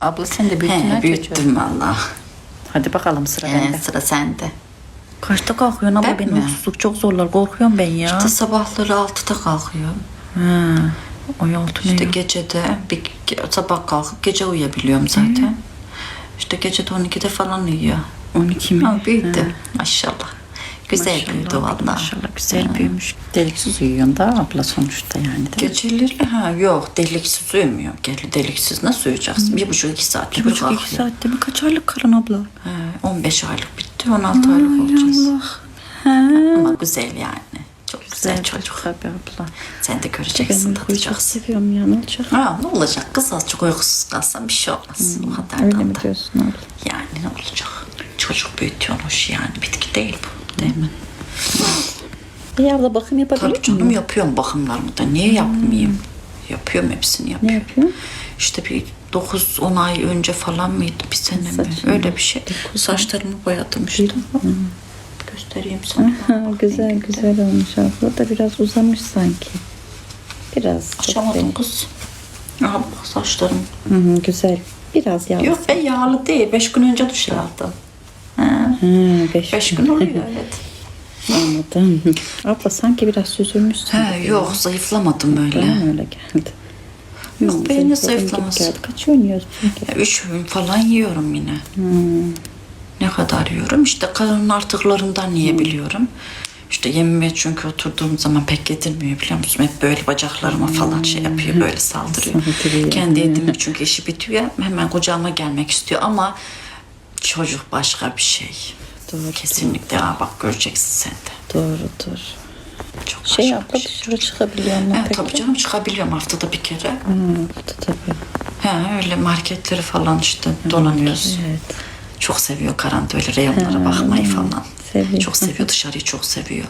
Abla sen de büyüttün ha He, çocuğu. büyüttüm valla. Hadi bakalım sıra Ee, bende. sıra sende. Kaçta kalkıyorsun abla? Ben Benim mi? uykusuzluk çok zorlar. Korkuyorum ben ya. İşte sabahları altıda kalkıyorum. Ha. Ay altı İşte ne? gecede bir ge- sabah kalkıp gece uyuyabiliyorum zaten. İşte gecede 12'de falan uyuyor. 12 mi? Ama büyüdü Ha. maşallah. Güzel Maşallah büyüdü valla. Maşallah güzel büyümüş. Deliksiz uyuyorsun da abla sonuçta yani değil? Geceleri ha yok deliksiz uyumuyor. Gel deliksiz nasıl uyuyacaksın? Bir buçuk iki saat Bir buçuk iki saatte mi? Kaç aylık karın abla? He, 15 aylık bitti 16 aylık olacağız. Allah. Ha. Ama güzel yani. Çok güzel, Güzel çocuk. tabii abla. Sen de Ben göreceksin çok tadacaksın. seviyorum ya ne olacak? Ha, ne olacak? Kız azıcık uykusuz kalsan bir şey olmaz. o kadar Öyle mi diyorsun abla? Yani ne olacak? Çocuk büyütüyorsun hoş yani. Bitki değil bu. Değil mi? İyi abla bakım yapabiliyor Tabii canım yapıyorum bakımlarımı da. Niye yapmayayım? Yapıyorum hepsini Ne yapıyorum. yapıyorsun? İşte bir 9-10 ay önce falan mıydı? Bir sene mi? Saçını Öyle bir şey. dokuz Saçlarımı boyadım işte. Göstereyim sana. Güzel güzel olmuş abla da biraz uzamış sanki. Biraz. Açamadım kız. Aha bak saçlarım. Hı hı, güzel. Biraz yağlı. Yok be yağlı değil. Beş gün önce duş aldım. Ha, beş, beş gün oluyor evet. Anladım. Abla sanki biraz süzülmüşsün. He, yok zayıflamadım öyle. mı öyle geldi? Yok Hı, be ne zayıfladın gibi zayıflaması. Kaç yiyorsun ki? Üç öğün falan yiyorum yine. Ne kadar yiyorum? İşte karın artıklarından yiyebiliyorum. İşte yemeye çünkü oturduğum zaman pek yedirmiyor biliyor musun? Hep böyle bacaklarıma falan şey yapıyor, böyle saldırıyor. Kendi yediğimde çünkü işi bitiyor. Hemen kucağıma gelmek istiyor ama çocuk başka bir şey. Doğru, Kesinlikle. Aa, bak göreceksin sen de. Doğrudur. Çok Şey başka abla bir şey. dışarı çıkabiliyor mu peki? tabii canım çıkabiliyorum haftada bir kere. Hı, tabii. He, öyle marketleri falan işte dolanıyoruz. Evet. Çok seviyor Karan da öyle reyonlara bakmayı falan. seviyor. Çok seviyor dışarıyı çok seviyor.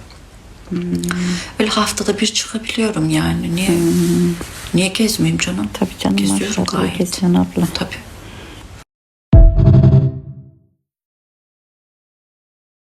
Öyle haftada bir çıkabiliyorum yani. Niye? Niye gezmeyeyim canım? Tabii canım Geziyorum maşallah gayet. geziyorsun abla. Tabii.